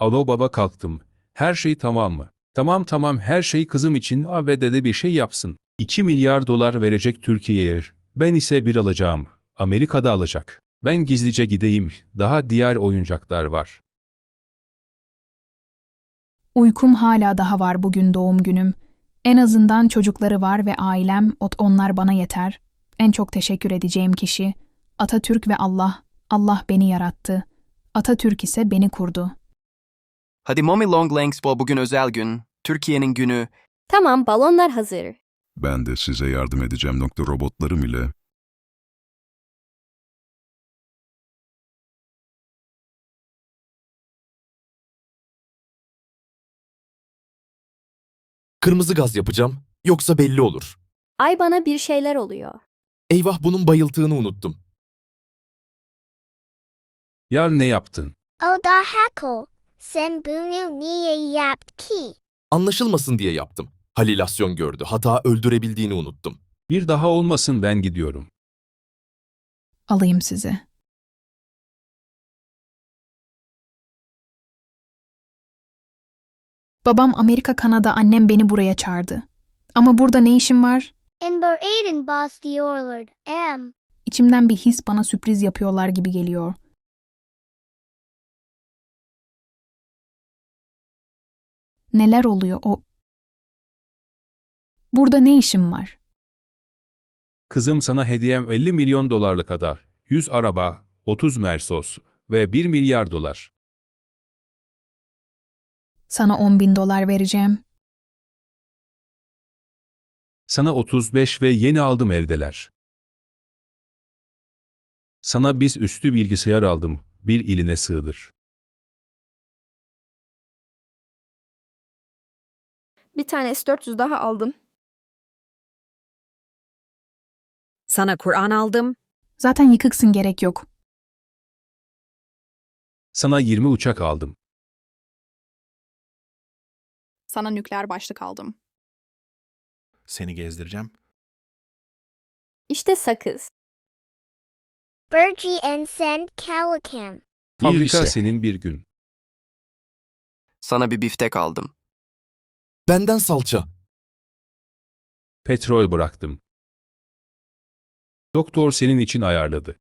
Alo baba kalktım. Her şey tamam mı? Tamam tamam her şey kızım için ABD'de bir şey yapsın. 2 milyar dolar verecek Türkiye'ye. Ben ise bir alacağım. Amerika'da alacak. Ben gizlice gideyim. Daha diğer oyuncaklar var. Uykum hala daha var bugün doğum günüm. En azından çocukları var ve ailem, ot onlar bana yeter. En çok teşekkür edeceğim kişi Atatürk ve Allah. Allah beni yarattı. Atatürk ise beni kurdu. Hadi Mommy Long Legs bu bugün özel gün. Türkiye'nin günü. Tamam, balonlar hazır. Ben de size yardım edeceğim nokta robotlarım ile. Kırmızı gaz yapacağım. Yoksa belli olur. Ay bana bir şeyler oluyor. Eyvah bunun bayıltığını unuttum. Ya ne yaptın? O da haklı. Sen bunu niye yaptın? Anlaşılmasın diye yaptım. Halilasyon gördü. Hata öldürebildiğini unuttum. Bir daha olmasın ben gidiyorum. Alayım sizi. Babam Amerika Kanada annem beni buraya çağırdı. Ama burada ne işim var? Ember Aiden boss diyorlar. M. İçimden bir his bana sürpriz yapıyorlar gibi geliyor. Neler oluyor o? Burada ne işim var? Kızım sana hediyem 50 milyon dolarlık kadar. 100 araba, 30 Mersos ve 1 milyar dolar. Sana 10 bin dolar vereceğim. Sana 35 ve yeni aldım evdeler. Sana biz üstü bilgisayar aldım. Bir iline sığdır. Bir tane S400 daha aldım. Sana Kur'an aldım. Zaten yıkıksın gerek yok. Sana 20 uçak aldım. Sana nükleer başlık aldım. Seni gezdireceğim. İşte sakız. Bergie and Sen Calican. Fabrika ise. senin bir gün. Sana bir biftek aldım. Benden salça. Petrol bıraktım. Doktor senin için ayarladı.